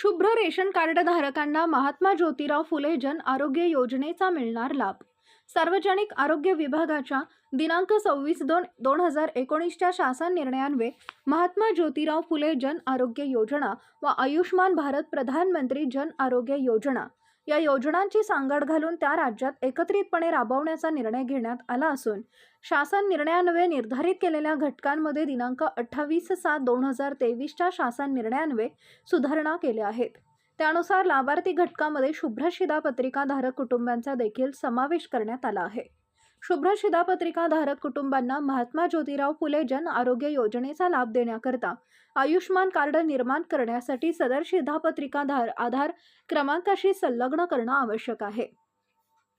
शुभ्र ration card धारकांना महात्मा ज्योतिराव फुले जन आरोग्य योजनेचा मिळणार लाभ. सार्वजनिक आरोग्य विभागाच्या दिनांक सव्वीस दोन दोन हजार एकोणीसच्या शासन निर्णयान्वये महात्मा ज्योतिराव फुले जन आरोग्य योजना व आयुष्मान भारत प्रधानमंत्री जन आरोग्य योजना. या योजनांची सांगड घालून त्या राज्यात एकत्रितपणे राबवण्याचा निर्णय घेण्यात आला असून शासन निर्णयान्वये निर्धारित केलेल्या घटकांमध्ये दिनांक अठ्ठावीस सात दोन हजार तेवीसच्या शासन निर्णयान्वये सुधारणा केल्या आहेत. त्यानुसार लाभार्थी घटकामध्ये शुभ्र शिधापत्रिका कुटुंबांचा देखील समावेश करण्यात आला आहे. शुभ्र शिधापत्रिका धारक कुटुंबांना महात्मा ज्योतिराव फुले जन आरोग्य योजनेचा लाभ देण्याकरता आयुष्मान कार्ड निर्माण करण्यासाठी सदर शिधापत्रिका धार आधार क्रमांकाशी संलग्न करणं आवश्यक आहे.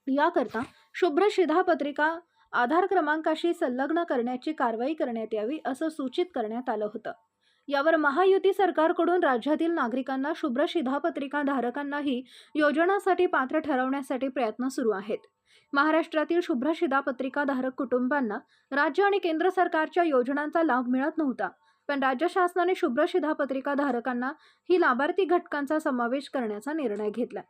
याकरता शुभ्र शिधापत्रिका आधार क्रमांकाशी संलग्न करण्याची कारवाई करण्यात यावी असं सूचित करण्यात आलं होतं. यावर महायुती सरकारकडून राज्यातील नागरिकांना शुभ्र शिधापत्रिका धारकांनाही योजनासाठी पात्र ठरवण्यासाठी प्रयत्न सुरू आहेत. महाराष्ट्रातील शुभ्र शिधापत्रिका धारक कुटुंबांना राज्य आणि केंद्र सरकारच्या योजनांचा लाभ मिळत नव्हता पण राज्य शासनाने शुभ्र शिधापत्रिका धारकांना ही लाभार्थी घटकांचा समावेश करण्याचा निर्णय घेतला.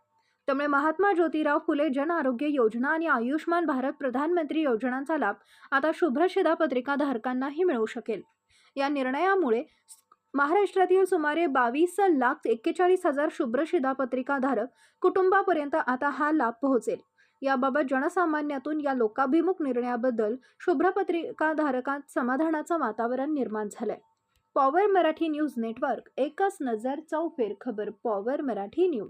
त्यामुळे महात्मा ज्योतिराव फुले जन आरोग्य योजना आणि आयुष्मान भारत प्रधानमंत्री योजनांचा लाभ आता शुभ्र शिधापत्रिका धारकांनाही मिळू शकेल. या निर्णयामुळे महाराष्ट्रातील सुमारे बावीस लाख एक्केचाळीस हजार शुभ्र शिधापत्रिका धारक कुटुंबापर्यंत आता हा लाभ पोहोचेल. याबाबत जनसामान्यातून या लोकाभिमुख निर्णयाबद्दल शुभ्र समाधानाचं वातावरण निर्माण झालंय. पॉवर मराठी न्यूज नेटवर्क एकच नजर चौफेर खबर पॉवर मराठी न्यूज.